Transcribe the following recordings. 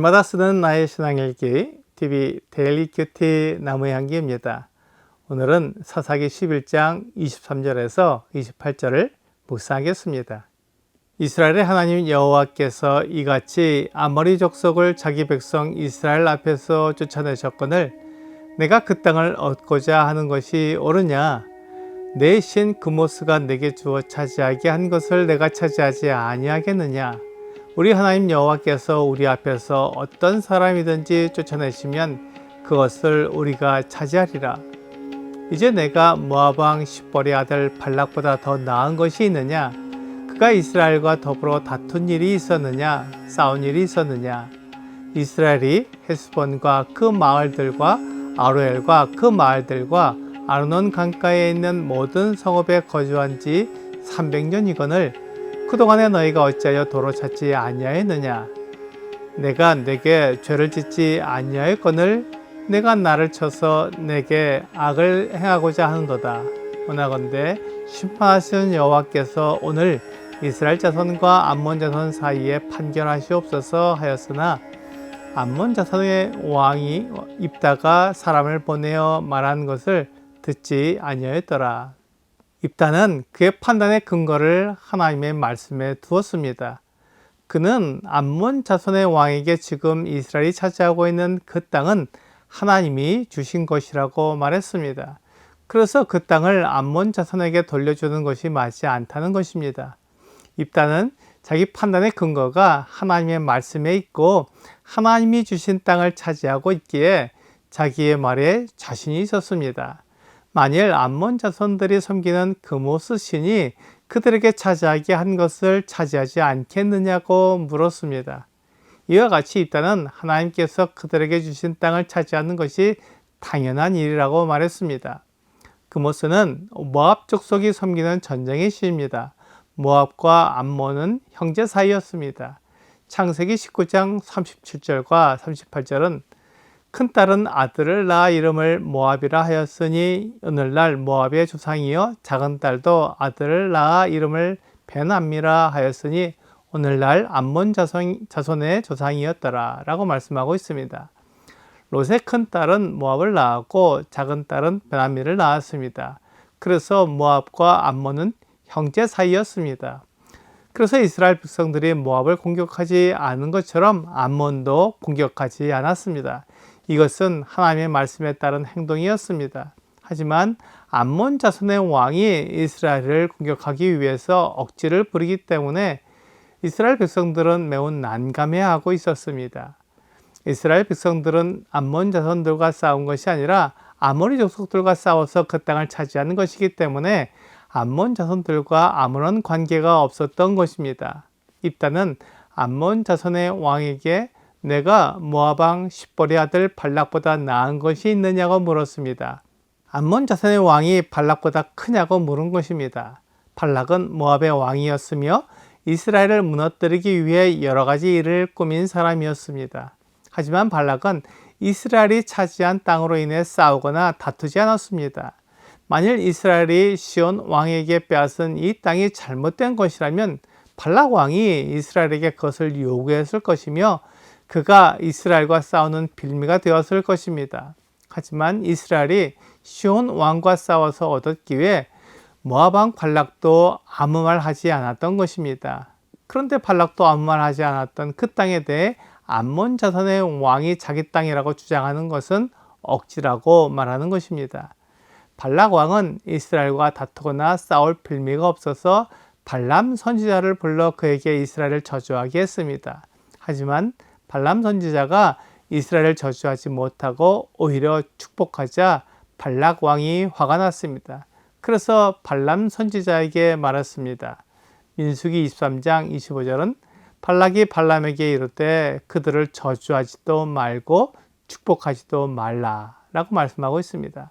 날마다 쓰는 나의 신앙일기 TV 데일리 큐티 나무의 향기입니다. 오늘은 사사기 11장 23절에서 28절을 묵상하겠습니다. 이스라엘의 하나님 여호와께서 이같이 아모리 족속을 자기 백성 이스라엘 앞에서 쫓아내셨거늘 내가 그 땅을 얻고자 하는 것이 옳으냐 내 신 그모스가 내게 주어 차지하게 한 것을 내가 차지하지 아니하겠느냐 우리 하나님 여호와께서 우리 앞에서 어떤 사람이든지 쫓아내시면 그것을 우리가 차지하리라. 이제 내가 왕 십벌의 아들 발락보다 더 나은 것이 있느냐? 그가 이스라엘과 더불어 다툰 일이 있었느냐? 싸운 일이 있었느냐? 이스라엘이 헤스본과 그 마을들과 아로엘과 그 마을들과 아르논 강가에 있는 모든 성읍에 거주한 지 300년이거늘 그동안에 너희가 어찌하여 도로 찾지 아니하였느냐? 내가 내게 죄를 짓지 아니하였거늘 내가 나를 쳐서 내게 악을 행하고자 하는도다. 원하건대 심판하시는 여호와께서 오늘 이스라엘 자손과 암몬 자손 사이에 판결하시옵소서 하였으나 암몬 자손의 왕이 입다가 사람을 보내어 말한 것을 듣지 아니하였더라. 입다는 그의 판단의 근거를 하나님의 말씀에 두었습니다. 그는 암몬 자손의 왕에게 지금 이스라엘이 차지하고 있는 그 땅은 하나님이 주신 것이라고 말했습니다. 그래서 그 땅을 암몬 자손에게 돌려주는 것이 맞지 않다는 것입니다. 입다는 자기 판단의 근거가 하나님의 말씀에 있고 하나님이 주신 땅을 차지하고 있기에 자기의 말에 자신이 있었습니다. 만일 암몬 자손들이 섬기는 금오스 신이 그들에게 차지하게 한 것을 차지하지 않겠느냐고 물었습니다. 이와 같이 있다는 하나님께서 그들에게 주신 땅을 차지하는 것이 당연한 일이라고 말했습니다. 금오스는 모압 족속이 섬기는 전쟁의 시입니다. 모압과 암몬은 형제 사이였습니다. 창세기 19장 37절과 38절은 큰 딸은 아들을 낳아 이름을 모압이라 하였으니 오늘날 모압의 조상이요 작은 딸도 아들을 낳아 이름을 베남미라 하였으니 오늘날 암몬 자손, 자손의 조상이었더라 라고 말씀하고 있습니다. 롯의 큰 딸은 모압을 낳았고 작은 딸은 베나미를 낳았습니다. 그래서 모압과 암몬은 형제 사이였습니다. 그래서 이스라엘 백성들이 모압을 공격하지 않은 것처럼 암몬도 공격하지 않았습니다. 이것은 하나님의 말씀에 따른 행동이었습니다. 하지만 암몬 자손의 왕이 이스라엘을 공격하기 위해서 억지를 부리기 때문에 이스라엘 백성들은 매우 난감해하고 있었습니다. 이스라엘 백성들은 암몬 자손들과 싸운 것이 아니라 아모리 족속들과 싸워서 그 땅을 차지하는 것이기 때문에 암몬 자손들과 아무런 관계가 없었던 것입니다. 입다는 암몬 자손의 왕에게 내가 모아방 십벌의 아들 발락보다 나은 것이 있느냐고 물었습니다. 암몬 자손의 왕이 발락보다 크냐고 물은 것입니다. 발락은 모압의 왕이었으며 이스라엘을 무너뜨리기 위해 여러 가지 일을 꾸민 사람이었습니다. 하지만 발락은 이스라엘이 차지한 땅으로 인해 싸우거나 다투지 않았습니다. 만일 이스라엘이 시온 왕에게 빼앗은 이 땅이 잘못된 것이라면 발락 왕이 이스라엘에게 그것을 요구했을 것이며 그가 이스라엘과 싸우는 빌미가 되었을 것입니다. 하지만 이스라엘이 시온 왕과 싸워서 얻었기 에 모압 왕 발락도 아무 말 하지 않았던 것입니다. 그런데 발락도 아무 말 하지 않았던 그 땅에 대해 암몬 자손의 왕이 자기 땅이라고 주장하는 것은 억지라고 말하는 것입니다. 발락 왕은 이스라엘과 다투거나 싸울 빌미가 없어서 발람 선지자를 불러 그에게 이스라엘을 저주하게 했습니다. 하지만 발람 선지자가 이스라엘을 저주하지 못하고 오히려 축복하자 발락 왕이 화가 났습니다. 그래서 발람 선지자에게 말했습니다. 민수기 23장 25절은 발락이 발람에게 이르되 그들을 저주하지도 말고 축복하지도 말라라고 말씀하고 있습니다.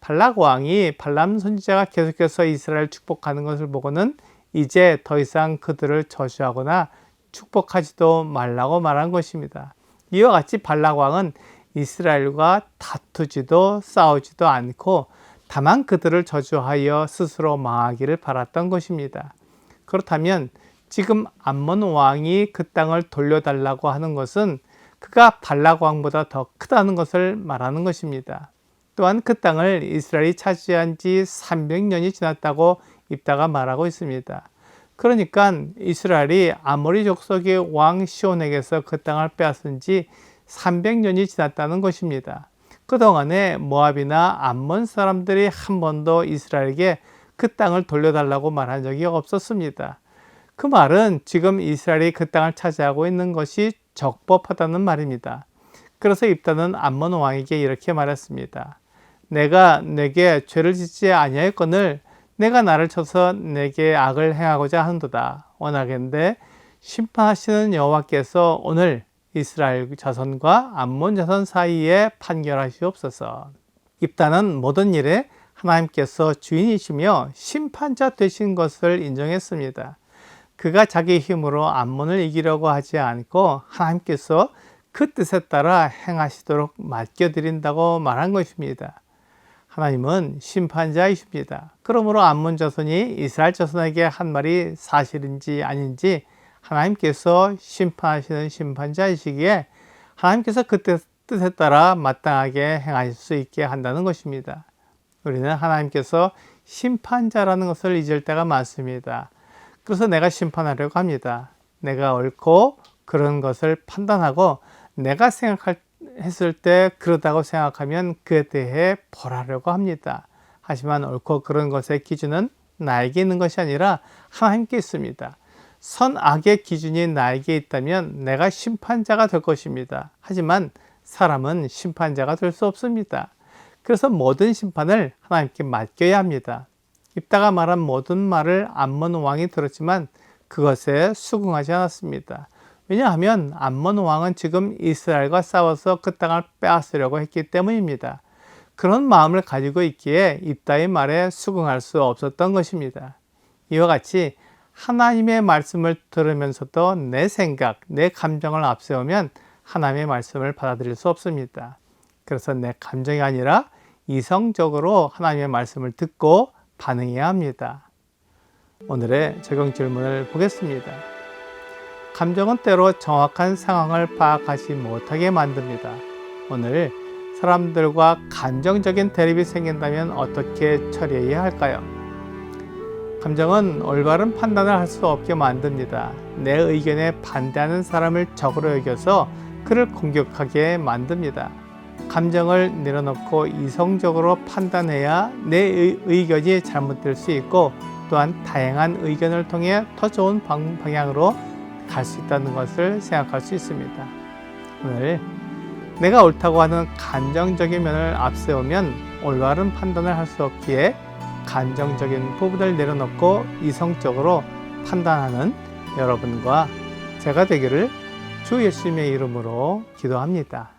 발락 왕이 발람 선지자가 계속해서 이스라엘 축복하는 것을 보고는 이제 더 이상 그들을 저주하거나 축복하지도 말라고 말한 것입니다. 이와 같이 발락 왕은 이스라엘과 다투지도 싸우지도 않고 다만 그들을 저주하여 스스로 망하기를 바랐던 것입니다. 그렇다면 지금 암몬 왕이 그 땅을 돌려달라고 하는 것은 그가 발락 왕보다 더 크다는 것을 말하는 것입니다. 또한 그 땅을 이스라엘이 차지한 지 300년이 지났다고 입다가 말하고 있습니다. 그러니까 이스라엘이 아모리 족속의 왕 시온에게서 그 땅을 빼앗은 지 300년이 지났다는 것입니다. 그동안에 모압이나 암몬 사람들이 한 번도 이스라엘에게 그 땅을 돌려달라고 말한 적이 없었습니다. 그 말은 지금 이스라엘이 그 땅을 차지하고 있는 것이 적법하다는 말입니다. 그래서 입다는 암몬 왕에게 이렇게 말했습니다. 내가 내게 죄를 짓지 아니하였거늘 내가 나를 쳐서 내게 악을 행하고자 한도다. 원하겠는데 심판하시는 여호와께서 오늘 이스라엘 자손과 암몬 자손 사이에 판결하시옵소서. 입다는 모든 일에 하나님께서 주인이시며 심판자 되신 것을 인정했습니다. 그가 자기 힘으로 암몬을 이기려고 하지 않고 하나님께서 그 뜻에 따라 행하시도록 맡겨드린다고 말한 것입니다. 하나님은 심판자이십니다. 그러므로 암몬 자손이 이스라엘 자손에게 한 말이 사실인지 아닌지 하나님께서 심판하시는 심판자이시기에 하나님께서 그 뜻에 따라 마땅하게 행하실 수 있게 한다는 것입니다. 우리는 하나님께서 심판자라는 것을 잊을 때가 많습니다. 그래서 내가 심판하려고 합니다. 내가 옳고 그런 것을 판단하고 내가 생각할 했을 때 그러다고 생각하면 그에 대해 벌하려고 합니다. 하지만 옳고 그런 것의 기준은 나에게 있는 것이 아니라 하나님께 있습니다. 선악의 기준이 나에게 있다면 내가 심판자가 될 것입니다. 하지만 사람은 심판자가 될 수 없습니다. 그래서 모든 심판을 하나님께 맡겨야 합니다. 입다가 말한 모든 말을 암몬 왕이 들었지만 그것에 수긍하지 않았습니다. 왜냐하면 암몬 왕은 지금 이스라엘과 싸워서 그 땅을 빼앗으려고 했기 때문입니다. 그런 마음을 가지고 있기에 입다의 말에 수긍할 수 없었던 것입니다. 이와 같이 하나님의 말씀을 들으면서도 내 생각, 내 감정을 앞세우면 하나님의 말씀을 받아들일 수 없습니다. 그래서 내 감정이 아니라 이성적으로 하나님의 말씀을 듣고 반응해야 합니다. 오늘의 적용 질문을 보겠습니다. 감정은 때로 정확한 상황을 파악하지 못하게 만듭니다. 오늘 사람들과 감정적인 대립이 생긴다면 어떻게 처리해야 할까요? 감정은 올바른 판단을 할 수 없게 만듭니다. 내 의견에 반대하는 사람을 적으로 여겨서 그를 공격하게 만듭니다. 감정을 내려놓고 이성적으로 판단해야 내 의견이 잘못될 수 있고 또한 다양한 의견을 통해 더 좋은 방향으로 갈 수 있다는 것을 생각할 수 있습니다. 오늘 내가 옳다고 하는 감정적인 면을 앞세우면 올바른 판단을 할 수 없기에 감정적인 부분을 내려놓고 이성적으로 판단하는 여러분과 제가 되기를 주 예수님의 이름으로 기도합니다.